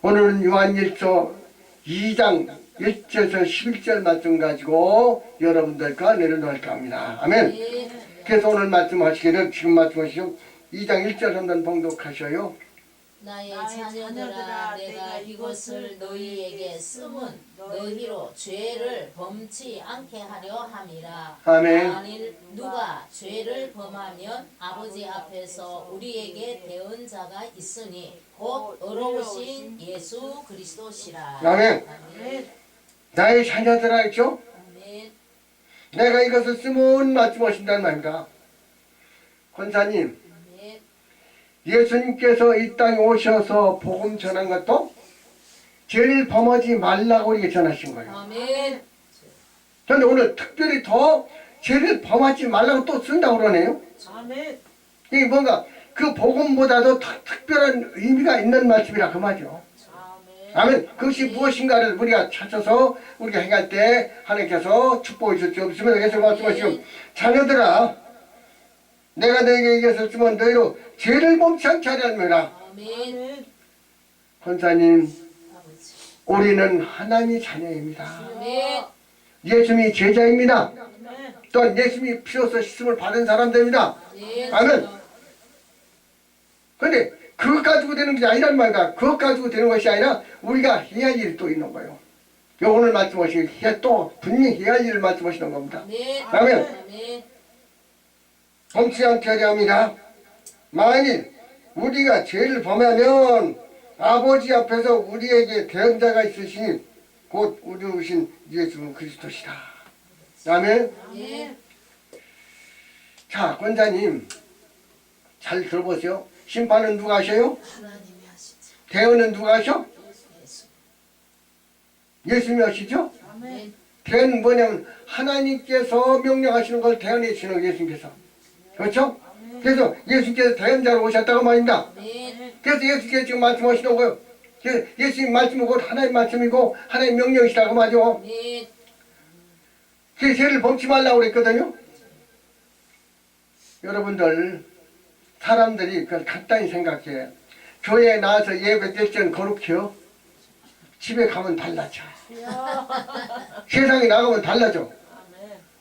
오늘은 요한일서 2장 1절에서 11절 말씀 가지고 여러분들과 내려놓을까 합니다. 아멘. 그래서 오늘 말씀하시기를 지금 말씀하시죠. 2장 1절 한번 봉독하셔요. 나의 나의 자녀들아 내가 이것을 너희에게 쓰면 너희로 죄를 범치 않게 하려 함이라 아멘. 만일 누가 죄를 범하면 아버지 앞에서 우리에게 대언 자가 있으니 곧 의로우신 예수 그리스도시라 아멘. 아멘 나의 자녀들아 있죠? 아멘 내가 이것을 쓰면 말씀하신다는 말입니다. 권사님, 예수님께서 이 땅에 오셔서 복음 전한 것도 죄를 범하지 말라고 이렇게 전하신 거예요. 아멘 그런데 오늘 특별히 더 죄를 범하지 말라고 또 쓴다고 그러네요. 아멘. 이게 뭔가 그 복음보다도 더 특별한 의미가 있는 말씀이라 그 말이죠. 아멘. 그것이 무엇인가를 우리가 찾아서 우리가 행할 때 하나님께서 축복해 주시옵시면 그래서 말씀하시고 자녀들아 내가 너에게 주면 너희로 죄를 범치 않게 하려니라. 아멘. 권사님 우리는 하나님의 자녀입니다. 아멘 예수님이 제자입니다. 아멘. 또한 예수님이 피로서 씻음을 받은 사람들입니다. 아멘 아멘. 근데 그것 가지고 되는 게 아니란 말이야. 그것 가지고 되는 것이 아니라 우리가 해야 할 일이 또 있는 거예요. 요 오늘 말씀하신 해또 분명히 해야 할 일을 말씀하시는 겁니다. 아멘 아멘. 아멘 범치 않게 하려 합니다. 만일 우리가 죄를 범하면 아버지 앞에서 우리에게 대언자가 있으시니 곧 우리우신 예수 그리스도시다. 아멘. 자, 권자님 잘 들어보세요. 심판은 누가 하셔요? 하나님이 하시죠 대언은 누가 하셔? 예수 예수님이 하시죠? 아멘 대언은 뭐냐면 하나님께서 명령하시는 걸 대언해 주시는 예수님께서. 그렇죠? 그래서 예수님께서 대언자로 오셨다고 말입니다. 아멘 그래서 예수님께서 지금 말씀하시는 거예요. 그래서 예수님 말씀은 곧 하나님 말씀이고 하나님 명령이시라고 말이죠. 아멘 그 죄를 범치 말라고 그랬거든요. 여러분들 사람들이 그걸 간단히 생각해. 교회에 나와서 예배 때쯤 거룩해요. 집에 가면 달라져. 세상에 나가면 달라져.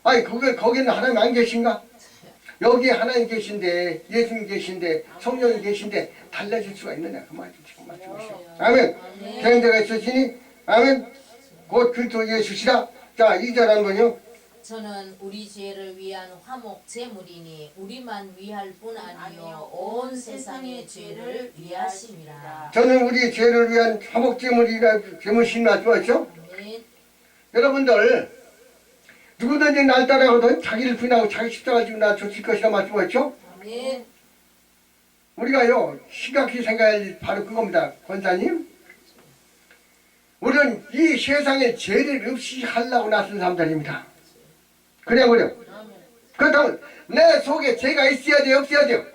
아니 거기 거기는 하나님 안 계신가? 여기 하나님 계신데 예수님 계신데 성령이 계신데 달라질 수가 있느냐 그 말이죠 지금 말씀하시오. 아멘. 대행자가 있으시니 아멘. 곧 그리스도 예수시라. 자 2절 한번요. 저는 우리 죄를 위한 화목 제물이니 우리만 위할 뿐 아니요 온 세상의 죄를 위하심이라. 저는 우리 죄를 위한 화목 제물이라 제물신 말씀하죠. 아멘. 여러분들 누구든지 날 따라가도 자기를 부인하고 자기 십자가 지고 나 쫓을 것이라 말씀하죠. 아멘. 우리가요 심각히 생각할 일 바로 그겁니다. 권사님. 우리는 이 세상에 죄를 없이 하려고 나선 사람들입니다. 그냥 그래요. 그렇다면 내 속에 죄가 있어야 돼요 없어야 돼요.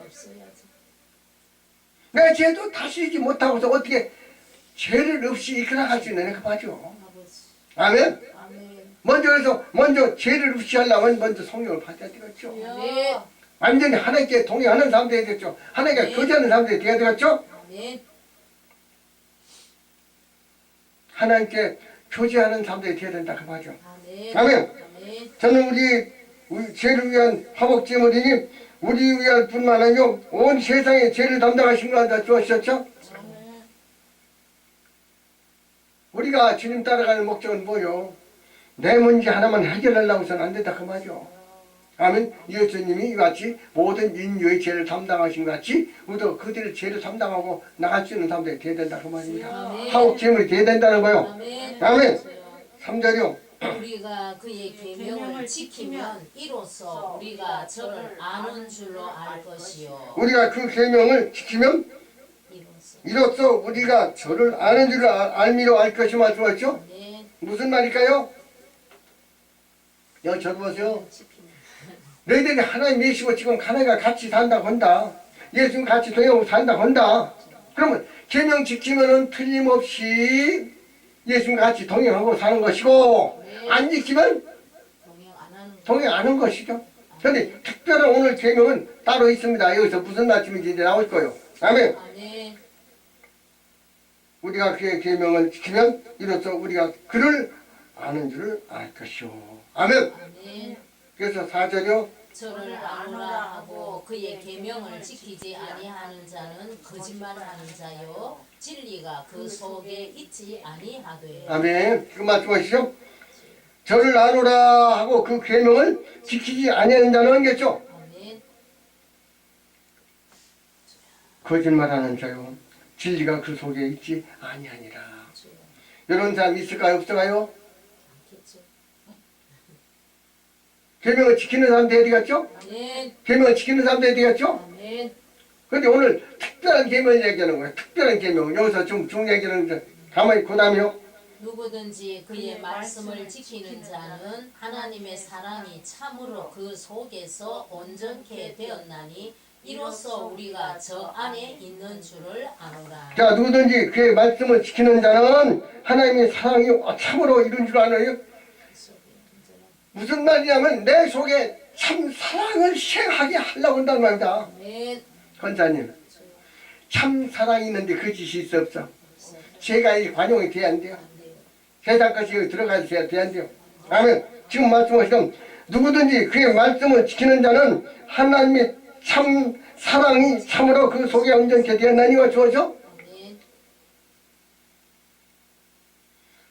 내 죄도 다스리지 못하고서 어떻게 죄를 없이 이끌어갈 수 있느냐 그 말이죠. 아멘. 먼저 그래서 먼저 죄를 없이 하려면 먼저 성령을 받아야 되겠죠. 아멘. 완전히 하나님께 동의하는 사람들이 되겠죠. 하나님께 네. 거주하는 사람들이 되어야 되겠죠. 아멘. 하나님께 교제하는 사람들이 되어야 된다 그 말이죠. 아멘. 아멘. 아멘. 저는 우리, 우리 죄를 위한 화목제물이니 우리 위할 뿐만 아니요 온 세상의 죄를 담당하신 거다 주하셨죠. 우리가 주님 따라가는 목적은 뭐요? 내 문제 하나만 해결하려고 해서는 안 된다 그 말이죠. 아멘. 예수님이 이같이 모든 인류의 죄를 담당하신 것 같이 우리도 그들의 죄를 담당하고 나갈 수 있는 사람들이 돼야 된다 그 말입니다. 화목 제물이 돼야 된다는 거요. 아멘. 아멘. 3절이요. 우리가 그의 계명을 계명을 지키면 이로써 우리가 저를 아는 줄로 알 것이요. 우리가 그 계명을 지키면 이로써. 우리가 저를 아는 줄 알- 알미로 알 것이 말씀하죠. 아멘. 무슨 말일까요? 여기 적어보세요. 너희들이 하나님 믿으시고 지금 하나님과 같이 산다고 한다. 예수님 같이 동행하고 산다고 한다. 그러면 계명 지키면은 틀림없이 예수님과 같이 동행하고 사는 것이고 안 지키면 동행 안 하는 것이죠. 그런데 특별한 오늘 계명은 따로 있습니다. 여기서 무슨 말씀인지 이제 나올 거예요. 아멘. 아멘. 우리가 그의 계명을 지키면 이로써 우리가 그를 아는 줄을 알 것이오. 아멘. 아멘. 그래서 사절이요. 저를 아노라 하고 그의 계명을 지키지 아니하는 자는 거짓말하는 자요 진리가 그 속에 있지 아니하되 아멘. 그 말씀하시죠. 저를 아노라 하고 그 계명을 지키지 아니하는 자는 겠죠. 아멘. 거짓말하는 자요. 진리가 그 속에 있지 아니하니라. 주여 이런 사람 있을까요? 없을까요? 계명을 지키는 사람들 어디 갔죠? 아멘. 계명을 지키는 사람들 어디 갔죠? 아멘. 근데 오늘 특별한 계명을 얘기하는 거예요. 특별한 계명. 여기서 좀 중요하게는 이제 가만히 고담이요. 누구든지 그의 말씀을 지키는 자는 하나님의 사랑이 참으로 그 속에서 온전케 되었나니 이로써 우리가 저 안에 있는 줄을 아노라. 자, 누구든지 그의 말씀을 지키는 자는 하나님의 사랑이 참으로 이룬 줄 아나요? 무슨 말이냐면 내 속에 참 사랑을 시행하게 하려고 한다는 말이다. 아멘. 권사님, 참 사랑이 있는데 그 짓이 있어 없어? 제가 이 관용이 돼야 안 돼요. 세상까지 돼야 돼야 안 돼요. 아멘. 지금 말씀하시던 누구든지 그의 말씀을 지키는 자는 하나님의 참 사랑이 참으로 그 속에 온전케 되었나니와 주어져?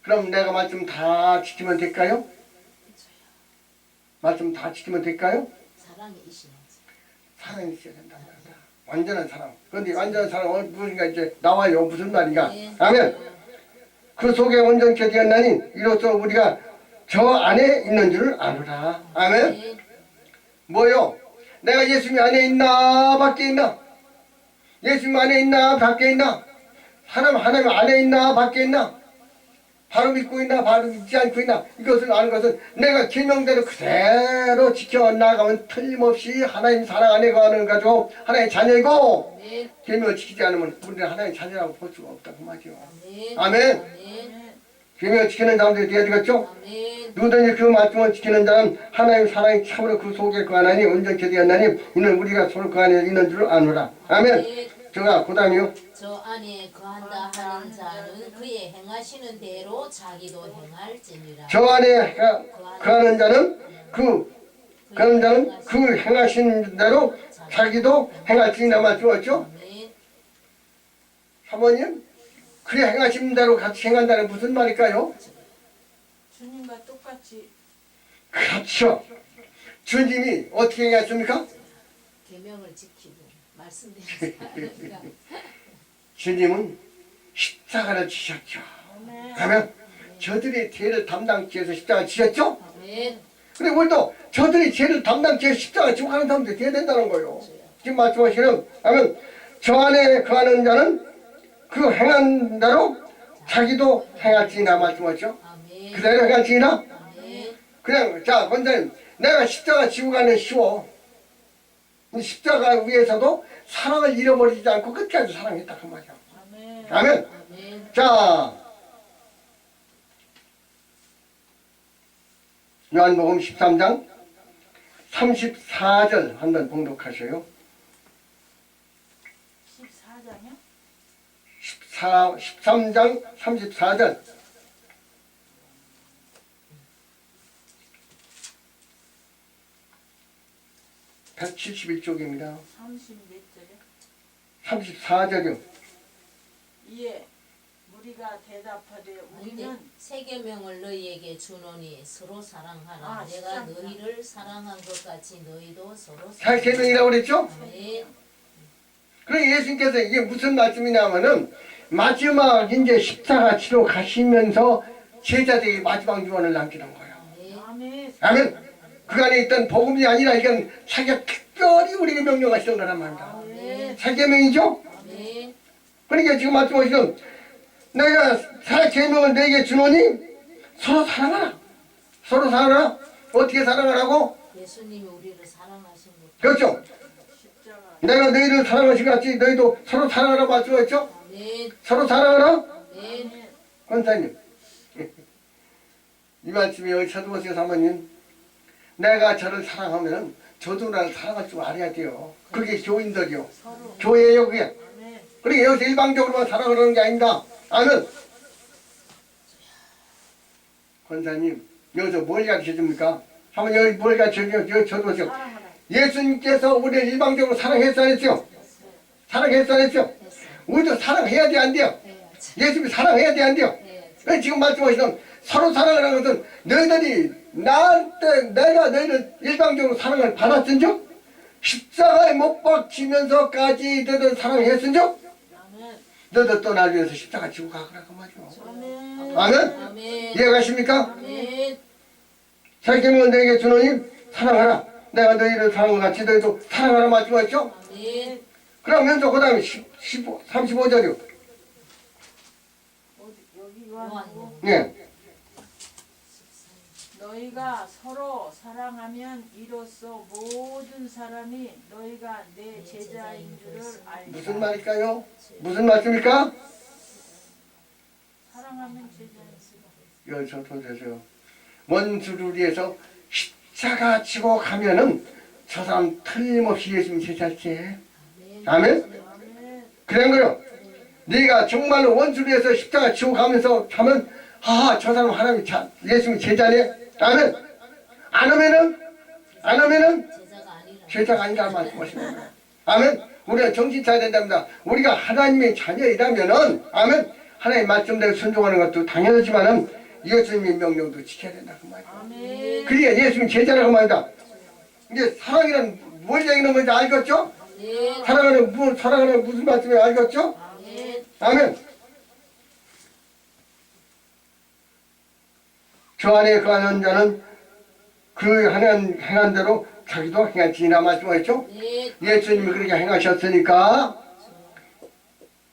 그럼 내가 말씀 다 지키면 될까요? 말씀 다 지키면 될까요? 사랑이 이시는 사랑이 있어야 말이야. 완전한 사랑. 그런데 완전한 사랑은 무엇인가 이제 나와요. 무슨 말인가? 아멘. 그 속에 온전케 되었나니 이로써 우리가 저 안에 있는 줄 아노라. 아멘. 아멘. 뭐요? 내가 예수님 안에 있나 밖에 있나? 예수님 안에 있나 밖에 있나? 사람 하나님 안에 있나 밖에 있나? 바로 믿고 있나 바로 믿지 않고 있나? 이것을 아는 것은 내가 계명대로 그대로 지켜 나가면 틀림없이 하나님 사랑 안에 거하는 가지고 하나님의 자녀이고 아멘. 계명을 지키지 않으면 우리는 하나님의 자녀라고 볼 수가 없다 그 말이요. 아멘. 아멘. 계명을 지키는 사람들이 되야 되겠죠? 아멘. 누구든지 그 말씀을 지키는 자는 하나님의 사랑이 참으로 그 속에 거하나니 온전케 되었나니 이는 우리가 서로 그 안에 있는 줄 아노라. 아멘. 아멘. 제가 그 다음이요. 저 안에 거한다 하는 자는 그의 행하시는 대로 자기도 행할지니라. 저 안에 가- 거하는 자는 그 그런 자는 그 행하신 대로 자기도 행할지니라 말씀하죠. 아멘. 사모님 그 행하신 대로 같이 행한다는 무슨 말일까요? 주님과 똑같이 그렇죠. 주님이 어떻게 행하십니까? 계명을 지키고 말씀대로 살아가. 주님은 십자가를 지셨죠. 아멘. 그러면 저들의 죄를 담당치 해서 십자가 지셨죠? 아멘. 근데 우리도 저들이 죄를 담당치 해서 십자가 지고 가는 사람들이 돼야 된다는 거예요. 지금 말씀하시는 아면 저 안에 거하는 자는 그 행한 대로 자기도 행할지나 말씀하죠. 그대로 행할지나. 그냥 자 원장님 내가 십자가 지고 가는 쉬워. 이 십자가 위에서도 사랑을 잃어버리지 않고 끝까지 사랑했다 그 말이야. 아멘. 아멘. 아멘. 자, 요한복음 13장 34절 한번. 14장이요? 14, 13장 34절. (171쪽입니다) 30몇 절이요? 34절이요. 이에 우리가 대답하되 우리는 세계명을 너희에게 주노니 서로 사랑하라. 아, 내가. 너희를 사랑한 것 같이 너희도 서로 잘 계명이라고 그랬죠? 아멘. 그래 예수님께서 이게 무슨 말씀이냐면은 마지막 이제 십자가 치러 가시면서 제자들에게 마지막 유언을 남기는 거예요. 아멘. 그 안에 있던 복음이 아니라 이건 자기가 특별히 우리에게 명령하시는 거란 말이다. 사계명이죠? 그러니까 지금 말씀하시는 내가 사계명을 내게 주노니 서로 사랑하라. 서로 사랑하라. 어떻게 사랑하라고? 예수님이 우리를 사랑하신 것. 그렇죠. 내가 너희를 사랑하신 것 같이 너희도 서로 사랑하라 말씀하셨죠? 서로 사랑하라. 아멘. 권사님 이 말씀이 여기 쳐다보세요 사모님 내가 저를 사랑하면 저도 나를 사랑할 줄 알아야 돼요 그게 교인들이요. 교회예요 그게. 그러니까 여기서 일방적으로만 사랑을 하는 게 아닙니다 아멘. 권사님, 여기서 뭘 가르쳐 줍니까? 한번 여기 뭘 가르쳐 줘? 여기 쳐보세요. 사랑하라. 예수님께서 우리를 일방적으로 사랑했어 안 했죠? 사랑했어 안 했죠? 우리도 사랑해야 돼 안 돼요? 해야지. 예수님이 사랑해야 돼 안 돼요? 해야지. 왜 지금 말씀하시는 서로 사랑하는 것은 너희들이 나한테 내가 너희를 일방적으로 사랑을 받았은 적 십자가에 못 박히면서까지 너희들 사랑했은 적. 너희들 또 날 위해서 십자가 지고 가거라 그 말이죠 아멘. 이해가십니까? 살게면 너에게 주노니 사랑하라 내가 너희를 사랑한 같이 너희도 사랑하라 말씀하셨죠? 아멘. 그러면서 그 다음에 15, 35절이요 어디 여기 요한이고 예. 너희가 서로 사랑하면 이로써 모든 사람이 너희가 내 제자인 줄을 알리라. 무슨 말일까요? 무슨 말씀입니까? 사랑하면 제자인 줄. 여기서 보세요. 원수를 위해서 십자가 지고 가면은 저 사람 틀림없이 예수님 제자지. 아멘? 그런 거요. 네가 정말로 원수를 위해서 십자가 지고 가면서 하면 아, 저 사람 하나님 자, 예수님 제자네. 아멘. 안 하면은 안 하면은 제자가 아니라. 아니라 말씀하십니다. 아멘. 우리가 정신 차려야 된답니다. 우리가 하나님의 자녀이라면은 아멘. 하나님 말씀대로 순종하는 것도 당연하지만은 예수님의 명령도 지켜야 된다 그 말이야. 그래야 예수님 제자라고 말이다. 이제 사랑이란 뭘 얘기하는 건지 알겠죠? 사랑하는 무 사랑하는 무슨 말씀이 알겠죠? 아멘. 아멘. 저 안에 거하는 자는 그 하는 행한 대로 자기도 행할지니라 말씀하셨죠? 예수님이 그렇게 행하셨으니까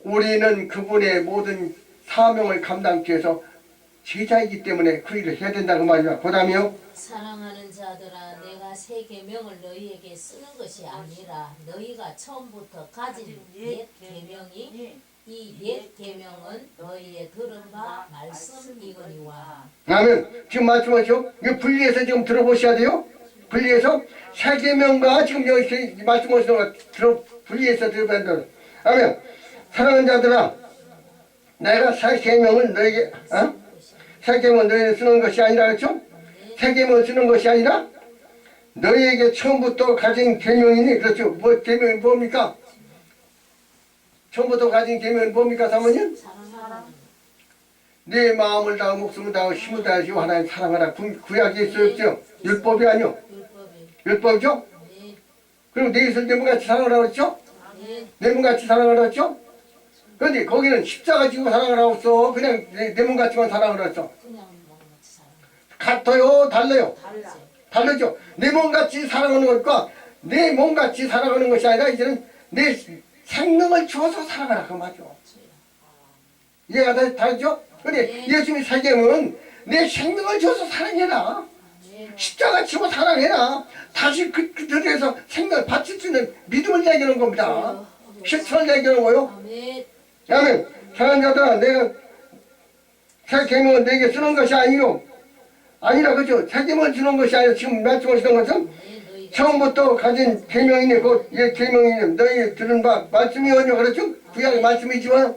우리는 그분의 모든 사명을 감당기 위해서 제자이기 때문에 그 일을 해야 된다고 말이야. 그 다음에요. 사랑하는 자들아 내가 새 계명을 너희에게 쓰는 것이 아니라 너희가 처음부터 가진 옛 계명이 예. 이옛 계명은 너희의 들은 바 말씀이거니와 아멘. 지금 말씀하시죠? 이거 분리해서 지금 들어보셔야 돼요. 분리해서 새 계명과 지금 여기 말씀하시는 거 들어 분리해서 들어봐야 돼요. 아멘. 사랑하는 자들아, 내가 새 계명을 너에게 어? 새 계명을 너에게 쓰는 것이 아니라 그렇죠? 새 계명을 쓰는 것이 아니라 너희에게 처음부터 가진 계명이니 그렇죠? 뭐 계명이 뭡니까? 처음부터 가진 계명은 뭡니까, 사모님? 내 마음을 다하고 목숨을 다하고 힘을 다하시고 하나님 사랑하라 구, 구약에 있었죠 율법이 아니요 율법이 율법이죠 아멘 그리고 내 이슬 내문같이 사랑하라 그랬죠 내문같이 사랑하라 그랬죠 그런데 거기는 십자가 지고 사랑하라고 써 그냥 내, 내문같이만 사랑하라 그랬어. 그냥 먹같이 사랑 같아요? 달라요? 다르지 다르죠? 내 몸 같이 사랑하는 것과 내 몸 같이 사랑하는 것이 아니라 이제는 내 생명을 주어서 사랑하라. 그 말이죠? 이해가 다- 다르죠? 근데 네. 예수님의 사경은 내 생명을 주어서 사랑해라. 아멘 십자가 치고 사랑해라. 다시 그, 그 들에서 생명을 바칠 수 있는 믿음을 얘기하는 겁니다. 실천을 얘기하는 거요. 사랑하는 자들아, 내가 새 계명을 내게 쓰는 것이 아니요. 아니라 그죠. 새 계명을 주는 것이 아니라 지금 말씀하시는 것은 처음부터 가진 계명이니 곧예 계명이니 너희 들은 바 말씀이오냐 그렇죠? 구약의 말씀이지만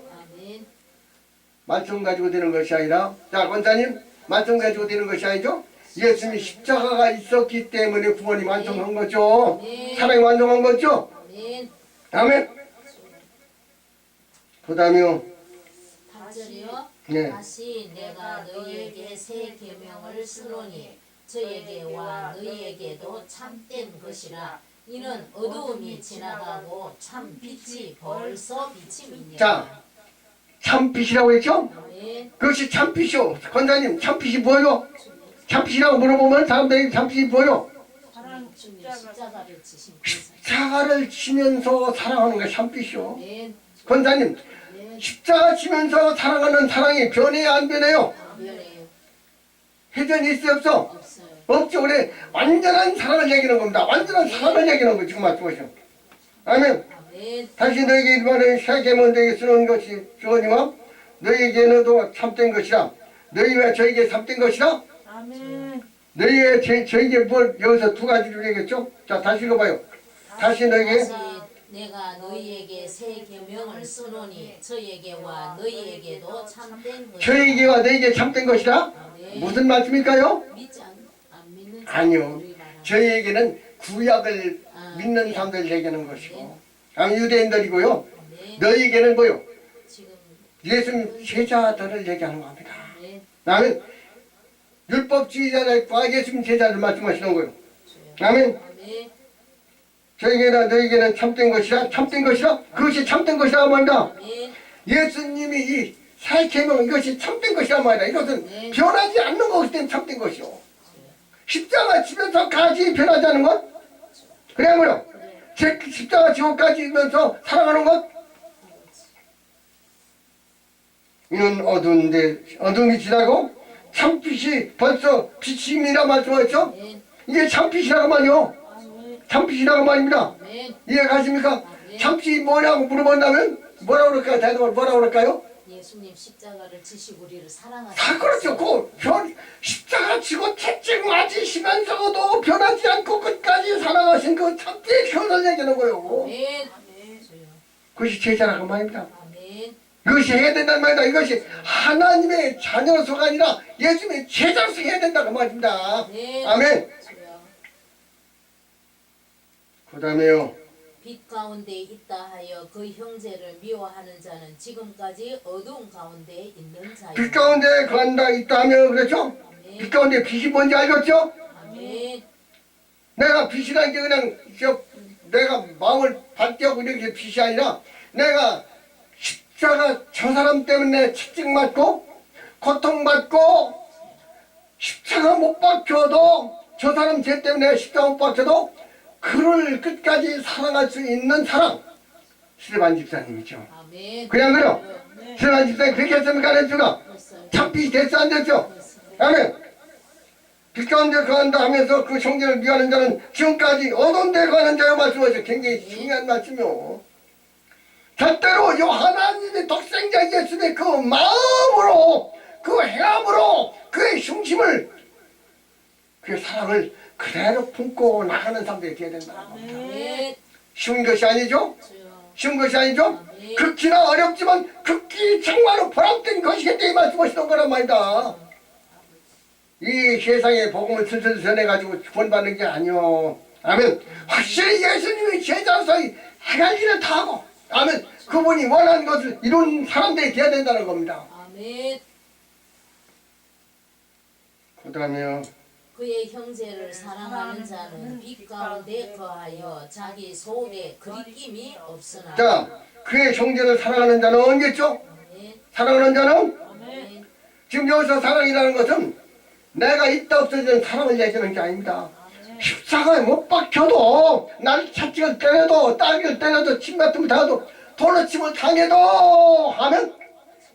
말씀 가지고 되는 것이 아니라 자 권사님 말씀 가지고 되는 것이 아니죠 예수님이 십자가가 있었기 때문에 구원이 완성한 거죠 네. 사랑이 완성한 거죠 아멘 그 다음에요 8절이요? 네. 다시 내가 너희에게 새 계명을 쓰노니 저에게 와 너희에게도 참된 것이라. 이는 어두움이 지나가고 참 빛이 벌써 비침이니라 자 참 빛이라고 했죠? 아멘 그것이 참 빛이요. 권사님 참 빛이 뭐요? 참 빛이라고 물어보면 사람들이 참 빛이 뭐요? 사랑 주님 십자가. 십자가를 지신 그사 자가를 치면서 사랑하는 게 참 빛이요. 아멘 권사님 아멘 십자가 치면서 사랑하는 사랑이 변해야 안 변해요 회전이 있어 없어 없어요 없죠. 우리 완전한 사랑을 얘기하는 겁니다. 완전한 사랑을 얘기하는 거 지금 말씀하시오. 아멘. 다시 너에게 새 계명 너에게 쓰는 것이 주어니와 너에게는도 참된 것이라. 너희와 저에게 참된 것이라. 아멘. 너희의 제, 저에게 뭘 여기서 두 가지를 얘기했죠. 자 다시 읽어봐요. 다시 너에게 내가 너희에게 새 계명을 쓰노니 저에게와 너희에게도 참된 것이라. 저에게와 너에게 참된 것이라 아멘. 무슨 말씀일까요? 믿지 않, 안 믿는 아니요. 사람들이 말하는 저희에게는 구약을 아, 믿는 사람들 얘기하는 것이고 아, 유대인들이고요 네, 너희에게는 뭐요? 지금 예수님 제자들을 얘기하는 겁니다 네, 나는 율법주의자들과 예수님 제자를 말씀하시는 거예요. 아멘 네, 저에게나 너에게는 참된 것이라 참된 것이라 그것이 참된 것이라 말이다. 네, 예수님이 이 살계명 이것이 참된 것이라 말이다. 이것은 네. 변하지 않는 것이기 때문에 참된 것이요. 십자가 지면서까지 변하지 않는 것? 그래 뭐요? 제 십자가 지고까지 면서 살아가는 것? 이는 어두운데 어둠이 지나고 참빛이 벌써 빛임이라 말씀하셨죠? 네, 이게 참빛이라고 말이요. 참빛이라고 말입니다 네. 이해가십니까 참빛이 뭐냐고 물어본다면 뭐라 그럴까요 대답을 뭐라 그럴까요 예수님 십자가를 지시고 우리를 사랑하시고 다 그렇죠. 그 변, 십자가 지고 채찍 맞으시면서도 변하지 않고 끝까지 살아가신 그 참된 현을 얘기하는 거예요. 주여. 그것이 제자라고 말입니다. 이것이 해야 된다는 말이다. 이것이 하나님의 자녀소가 아니라 예수님의 제자로서 해야 된다고 말입니다. 네. 아멘. 주여. 그 다음에요. 빛 가운데 있다 하여 그 형제를 미워하는 자는 지금까지 어두운 가운데 있는 자요. 빛 가운데 간다 있다 하면 그렇죠? 빛. 가운데 빛이 뭔지 알겠죠? 아멘. 내가 빛이라는 게 그냥 저 내가 마음을 받대고 이렇게 빛이 아니라 내가 십자가 저 사람 때문에 채찍 맞고 고통받고 십자가 못 박혀도 저 사람 죄 때문에 십자가 못 박혀도 그를 끝까지 사랑할 수 있는 사람 스테반 집사님이죠. 아멘. 그냥 그래요. 네. 스테반 집사님 그렇게 했습니까? 안 했습니까? 그랬어요. 참빛이 됐어 안 됐죠? 아멘. 빛 가운데 거한다 하면서 그 형제를 미워하는 자는 지금까지 어두운 데 거하는 자요 말씀하셔 굉장히 중요한 말씀이요. 절대로 요 하나님의 독생자 예수의 그 마음으로 그 행함으로 그의 흉심을 그의 사랑을 그대로 품고 나가는 사람들이 되어야 된다. 아멘. 아멘. 쉬운 것이 아니죠? 주여. 쉬운 것이 아니죠? 극히나 어렵지만 극히 정말로 보람된 것이겠다 이 말씀하시는 거란 말이다. 이 세상에 복음을 슬슬 전해가지고 구원받는 게 아니요. 아멘. 확실히 예수님이 제자로서 해갈 일을 다 하고, 아멘. 그분이 원하는 것을 이룬 사람들이 되어야 된다는 겁니다. 아멘. 그 다음에요. 그의 형제를 사랑하는 자는 빛 가운데 거하여 자기 속에 그리낌이 없으나 자, 그의 형제를 사랑하는 자는 언제죠? 아멘. 사랑하는 자는 아멘. 지금 여기서 사랑이라는 것은 내가 있다 없어지는 사랑을 얘기하는 게 아닙니다. 십자가에 못 박혀도 날 차찍을 때려도 딸기를 때려도 침 같은 거 당해도 돌로 침을 당해도 하면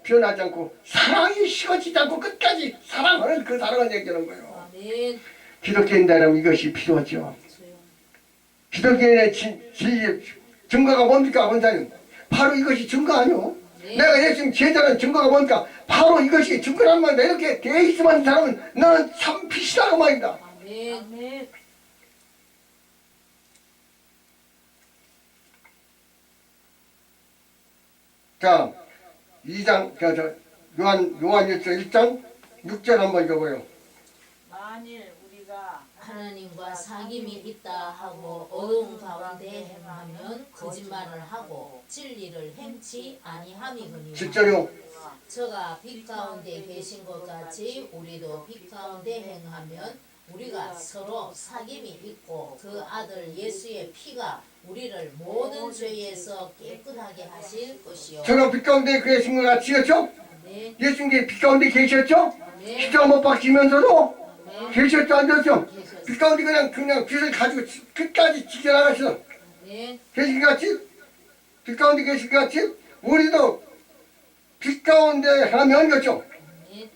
변하지 않고 사랑이 식어지지 않고 끝까지 사랑하는 그 사랑을 얘기하는 거예요. 아멘. 기독교인들은 이것이 필요하죠. 기독교인의 진, 진, 증거가 뭡니까 원사님? 바로 이것이 증거 아니오? 네. 내가 예수님 제자는 증거가 뭔가 바로 이것이 증거란 말이다. 이렇게 돼 있으면 사람은 너는 참 빛이라고 말이다. 자, 2장, 저, 저, 요한, 요한일서 1장 6절 한번 읽어봐요. 만일 우리가 하나님과 사귐이 있다 하고 어두운 가운데 행하면 거짓말을 하고 진리를 행치 아니함이거니와 7절요. 저가 빛 가운데 계신 것 같이 우리도 빛 가운데 행하면 우리가 서로 사귐이 있고 그 아들 예수의 피가 우리를 모든 죄에서 깨끗하게 하실 것이요. 저가 빛 가운데 계신 것 같이 였죠? 아멘. 예수님께 빛 가운데 계셨죠? 아멘. 십자가 못 박히면서도. 계셨죠? 안. 빛 가운데 그냥, 그냥 빛을 가지고 지- 끝까지 지켜나가시는 아멘. 계신 것 같이? 빛 가운데 계신 것 같이? 우리도 빛 가운데 하면 그죠? 아멘.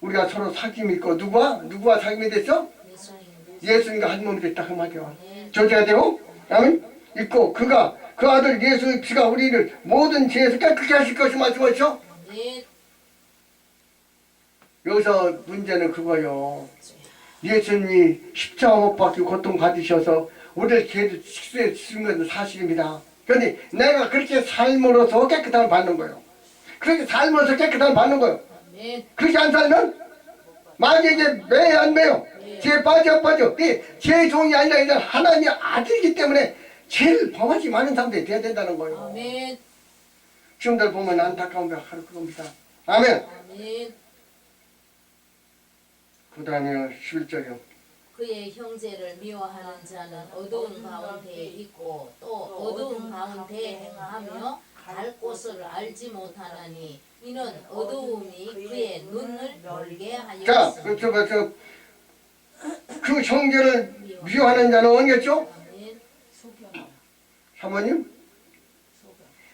우리가 서로 사귐이 있고 누구와? 누구와 사귐이 됐어? 예수님. 예수님과 한 몸이 됐다 그 말이야. 아멘. 조제가 되고 아멘 있고 그가 그 아들 예수의 피가 우리를 모든 죄에서 깨끗게 하실 것이 말씀하죠. 아멘. 여기서 문제는 그거요. 예수님이 십자가 못 박히고 고통 받으셔서 우리를 죄를 식수에 치는 것은 사실입니다. 그런데 내가 그렇게 삶으로서 깨끗함을 받는 거예요. 그렇게 삶으로서 깨끗함을 받는 거예요. 그렇게 안 살면 만약에 매안 매요. 죄 빠져 안 빠져. 이제 종이 아니라 이런 하나님의 아들이기 때문에 죄를 범하지 많은 사람들이 돼야 된다는 거예요. 아멘. 지금들 보면 안타까운 게 하루 그겁니다. 아멘. 아멘. 그 다음에 11절이요. 그의 형제를 미워하는 자는 어두운 가운데 있고 또 어두운 가운데 행하며 갈 곳을 알지 못하나니 이는 어두움이 그의 눈을 멀게 자, 하였으니 그, 저, 그, 저, 그 형제를 미워하는 자는. 소경 사모님?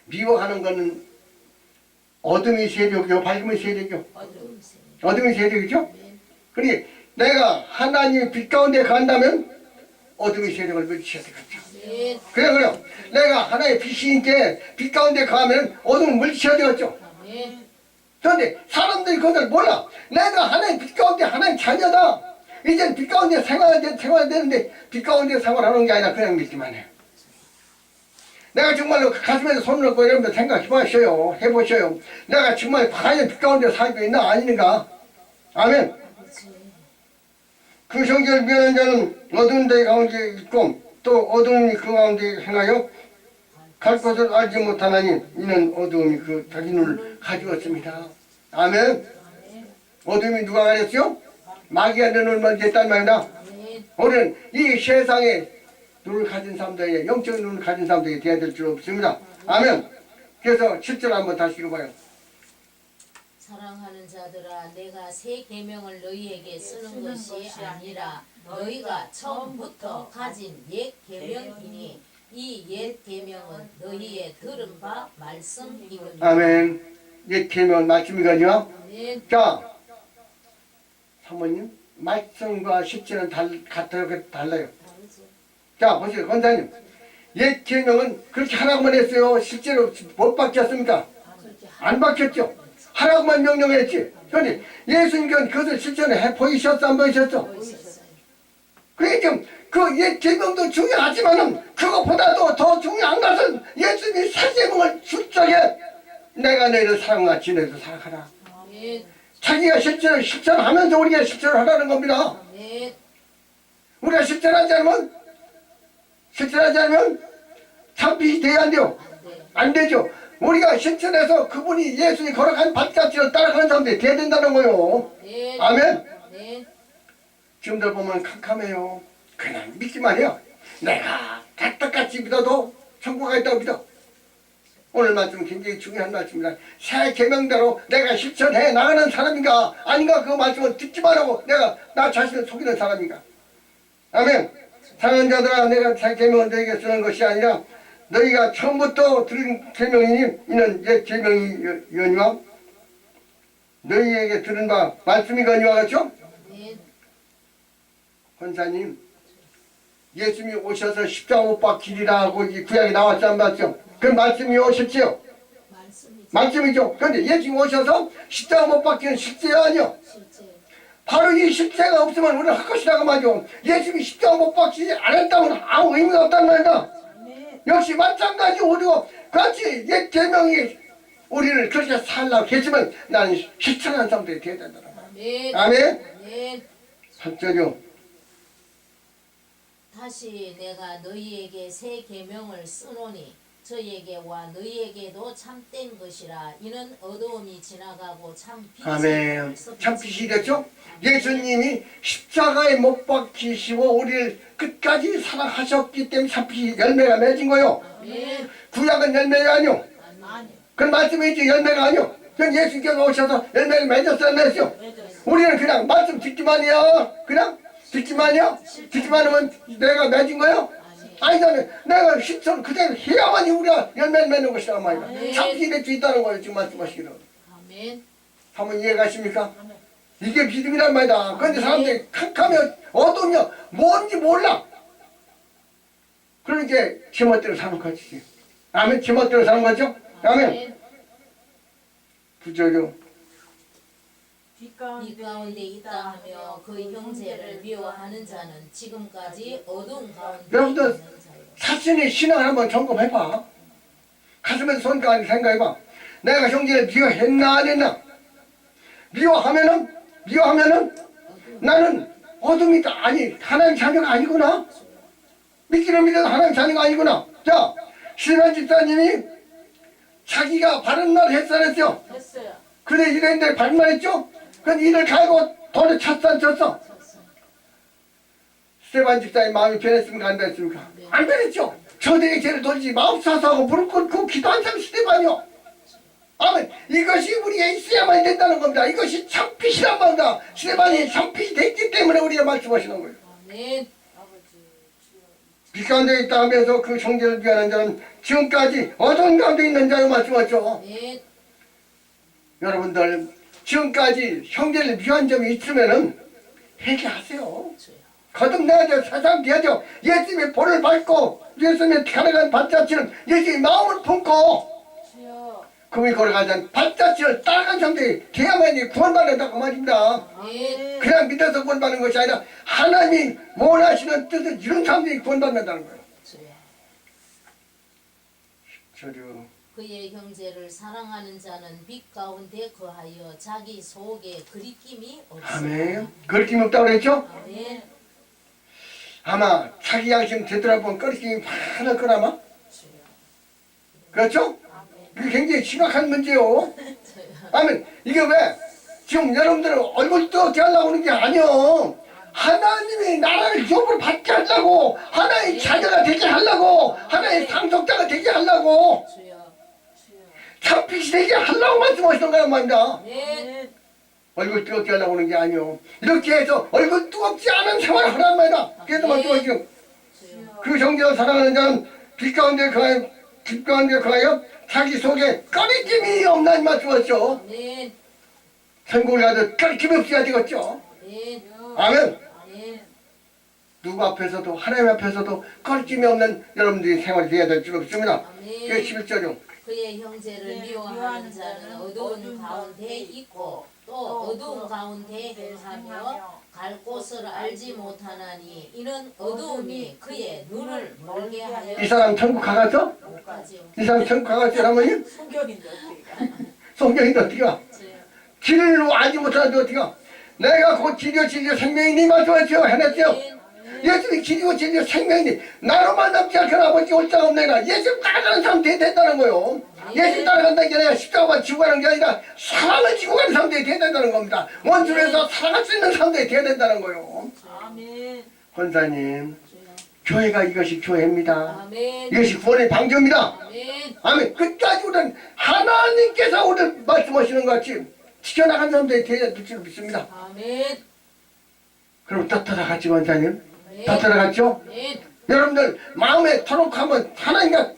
미워하는 거는 어둠의 세력이요, 밝음의 세력이요. 어둠의 세력이죠? 그러니 내가 하나님의 빛 가운데 간다면 어둠의 세력을 물리쳐야 되겠죠. 아멘. 그래, 그래요. 내가 하나의 빛이니까 빛 가운데 가면 어둠을 물리쳐야 되겠죠. 아멘. 그런데 사람들이 그걸 몰라. 내가 하나님 빛 가운데 하나님 자녀다. 이젠 빛 가운데 생활해야 생활해야 되는데 빛 가운데 생활하는 게 아니라 그냥 믿기만 해요. 내가 정말로 가슴에서 손을 얹고 여러분들 생각해 보셔요. 해보셔요. 내가 정말 과연 빛 가운데 살고 있나 아닌가. 아멘. 그 성경을 미하는 자는 어두운 데 가운데 있고 또 어두움이 그 가운데 행하여 갈 것을 알지 못하나니 이는 어두움이 그 자기 눈을 가지었습니다. 아멘. 어둠이 누가 가렸죠? 마귀가 내 눈을 했단 말이다. 우리는 이 세상에 눈을 가진 사람들에게 영적인 눈을 가진 사람들에게 돼야 될 줄 없습니다. 아멘. 그래서 7절 한번 다시 읽어봐요. 사랑하는 자들아 내가 새 계명을 너희에게 쓰는 것이 아니라 너희가 처음부터 가진 옛 계명이니 이 옛 계명은 너희의 들은 바 말씀이거니와 아멘. 옛 계명 말씀이거든요. 아멘 자, 사모님, 말씀과 실제는 달, 같아요, 달라요. 다르지 자, 보세요, 권사님. 옛 계명은 그렇게 하라고만 했어요. 실제로 못 바뀌었습니까? 그렇게 안 바뀌었죠. 하라고만 명령했지. 그런데 예수님께서는 그것을 실천해 보이셨어, 안 보이셨어? 보이셨어요 그게 좀, 그옛 계명도 중요하지만은 그것보다도 더 중요한 것은 예수님이 새 계명을 출적해 내가 너희를 사랑하 지내서 사랑하라. 자기가 실제로 실천하면서 우리가 실천을 하라는 겁니다. 우리가 실천하지 않으면 실천하지 않으면 참빛이 돼야 안 돼요. 안 되죠. 우리가 실천해서 그분이 예수님 걸어간 발자취를 따라가는 사람들이 돼야 된다는 거요. 아멘 아멘. 아멘 지금들 보면 캄캄해요. 그냥 믿기만 해요. 내가 가떡같이 믿어도 천국가 있다고 믿어. 오늘 말씀 굉장히 중요한 말씀입니다. 새 계명대로 내가 실천해 나가는 사람인가 아닌가 그 말씀을 듣기만 하고 내가 나 자신을 속이는 사람인가. 아멘. 사랑하는 자들아 내가 새 계명을 너에게 쓰는 것이 아니라 너희가 처음부터 들은 계명이니 이는 옛 계명이거니와 너희에게 들은 바 말씀이거니와 같죠? 아멘 권사님, 예수님이 오셔서 십자가 못 박히리라고 이 구약에 나왔지 안 맞죠? 그 말씀이 오셨지요? 말씀이지 말씀이죠. 그런데 예수님이 오셔서 십자가 못 박히는 실제가 아니요. 실제 바로 이 십자가 없으면 우리는 할 것이라고 말이죠. 예수님이 십자가 못 박히지 않았다면 아무 의미가 없단 말이다. 역시 마찬가지 우리고 같이 옛 계명이 우리를 그렇게 살라고 했지만 나는 실천한 사람들이 되어야 된다는 아멘. 아멘. 3절이요. 다시 내가 너희에게 새 계명을 쓰노니 저에게와 너희에게도 참된 것이라 이는 어두움이 지나가고 참 빛이 아멘. 참 빛이 됐죠? 예수님이 십자가에 못 박히시고 우리를 끝까지 사랑하셨기 때문에 참 빛이 열매가 맺은 거요. 아멘 구약은 열매가 아니요. 아니 그건 말씀이 지 열매가 아니요. 그건 예수님께서 오셔서 열매를 맺었어요, 맺었어. 우리는 그냥 말씀 듣기만 해요. 그냥 듣기만 해요. 듣기만 하면 내가 맺은 거요? 아니잖아요. 내가 실천 그대로 해야만이 우리가 열매를 맺는 것이란 말이야. 아멘. 참 빛이 될수 있다는 거예요, 지금 말씀하시기로. 아멘 한번 이해가십니까? 아멘 이게 믿음이란 말이다. 그런데 사람들이 캄캄해 어두냐 뭔지 몰라. 그러니까 제멋대로 사는 거지. 아멘. 제멋대로 사는 거죠. 아멘. 아멘 부조요. 이 가운데 있다 하며 그 형제를 미워하는 자는 지금까지 어두운 가운데 여러분들, 있는 자요. 자신의 신앙을 한번 점검해봐. 가슴에서 손까지 생각해봐. 내가 형제를 미워했나 안 했나? 미워하면은 미워하면은 나는 어둠이 다 아니 하나님 자녀가 아니구나. 믿기는 믿어도 하나님 자녀가 아니구나. 자 신한 집사님이 자기가 바른 날 했어냈죠. 했어요. 그래 이랬는데 반말했죠. 그건 일을 갈고 돈을 찼산 쳤어. 스테반 집사님 마음이 변했습니까 안 변했습니까? 안 변했죠. 저들에게 죄를 돌지 마법사사하고 무릎 꿇고 기도한 사람 스테반이요. 아멘. 이것이 우리에 있어야만 된다는 겁니다. 이것이 참빛이란 말이다. 스테반이 참빛이 됐기 때문에 우리가 말씀하시는 거예요. 아멘. 빛 가운데 있다 하면서 그 형제를 위하는 자는 지금까지 어두운 가운데 있는 자로 말씀하죠. 아멘. 여러분들 지금까지 형제를 위한 점이 있으면은 회개하세요. 거듭나야죠. 사상돼야죠. 예수님의 볼을 밟고 예수님의 가능한 발자취는 예수님의 마음을 품고 주여 그분이 걸어가자는 발자취를 따라간 상태에 돼야만이 구원받는다고 말입니다. 아멘. 그냥 믿어서 구원받는 것이 아니라 하나님이 원하시는 뜻을 이룬 사람들이 구원받는다는 거예요. 주여. 저요. 그의 형제를 사랑하는 자는 빛 가운데 거하여 자기 속에 그리낌이 없으나 아멘. 그렇게 없다고 그랬죠? 아멘. 아마 자기 양심 되돌아보면 꺼리낌이 많을 거라마. 주여. 그렇죠? 이게 굉장히 심각한 문제요. 아멘. 이게 왜? 지금 여러분들은 얼굴 뜨겁게 하려고 하는 게 아니요. 하나님의 나라를 욕을 받게 하려고, 하나의 자녀가 되게 하려고, 하나의 상속자가 되게 하려고, 주여. 되게 하려고 말씀하시는 거란 말입니다. 아멘 얼굴 뜨겁게 하려고 하는 게 아니요. 이렇게 해서 얼굴 뜨겁지 않은 생활을 하란 말이다. 그래서 말씀하시죠. 주여. 그 형제를 사랑하는 자는 빛 가운데 거하여, 빛 가운데 거하여 자기 속에 꺼리낌이 없나니 말씀하셨죠. 아멘. 천국을 가도 꺼리낌이 없어야 되겠죠. 아멘. 아멘. 누구 앞에서도 하나님 앞에서도 꺼리낌이 없는 여러분들이 생활이 되어야 될줄 없습니다. 그게 아멘. 11절이요. 그의 형제를 네, 미워하는 미워하는 자는 어두운 어두운 가운데 있고 또또 어두운 그 가운데 행하며 갈 곳을 알지 못하나니 이는 어두움이 그의 눈을 멀게 하여 이 사람 천국? 못 가지요. 이 사람 천국 가갔어? 어머니? 성결인데 어떻게 성경인데 어떻게 가? 길을 알지 못하는데 어떻게 가? 내가 곧 길이요 진리요 생명이니 말씀하시오 해냈죠. 예수님이 길이고 진리요 생명이니 나로만 남지 않거나 아버지 올 자가 없네나 예수 따라가는 사람 돼야 된다는 거요. 예수 따라간다는 게 아니라 십자가만 지고 가는 게 아니라 사랑을 지고 가는 사람들이 돼야 된다는 겁니다. 원수를 해서 살아갈 수 있는 사람들이 돼야 된다는 거요. 아멘 권사님 주여. 교회가 이것이 교회입니다. 아멘. 이것이 구원의 방정입니다. 아멘. 아멘. 끝까지 우리는 하나님께서 오늘 말씀하시는 것 같이 지켜나간 사람들이 되어야 될 줄 믿습니다. 아멘. 그럼 떳떳하겠지 원사님? 아멘. 떳떳하겠죠? 아멘. 여러분들 마음에 터놓고하면 하나님과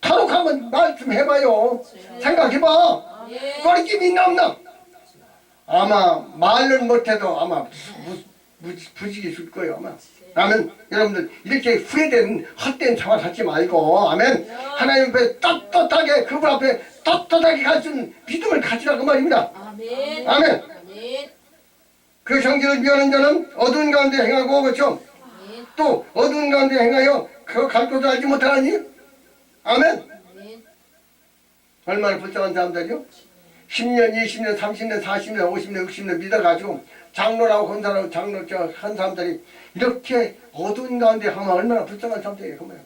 터놓고하면 말씀해봐요. 생각해봐. 아멘. 꺼리낌 있나 없나? 아마 말은 못해도 아마 부지기 줄 거예요 아마. 아멘. 여러분들 이렇게 후회된 헛된 생활 하지 말고 아멘. 하나님 앞에 떳떳하게 그분 앞에 떳떳하게 가진 믿음을 가지라 그 말입니다. 아멘. 아멘. 아멘. 그 형제를 미워하는 자는 어두운 가운데 행하고 그렇죠. 또 어두운 가운데 행하여 그갈 곳을 알지 못하나니 아멘. 얼마나 불쌍한 사람들이요? 10년, 20년, 30년, 40년, 50년, 60년 믿어가지고 장로라고 한 사람, 장로 저한 사람들이 이렇게 어두운 가운데 하면 얼마나 불쌍한 사람들이에요. 그러면.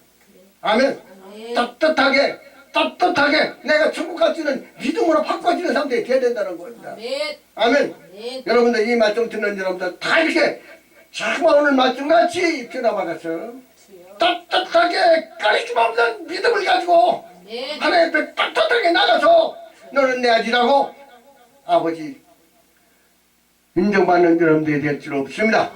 아멘. 아멘. 떳떳하게, 떳떳하게 내가 천국 갈수 있는 믿음으로 바꿔주는 사람들이 돼야 된다는 겁니다. 아멘. 아멘. 아멘. 여러분들 이 말씀 듣는 여러분들 다 이렇게 정말 오늘 말씀같이 전화받아서 떳떳하게 가리낌 없는 믿음을 가지고 아멘. 하나님 앞에 떳떳하게 나가서 너는 내 아들이라고 아버지 인정받는 여러분들이 될 줄 없습니다.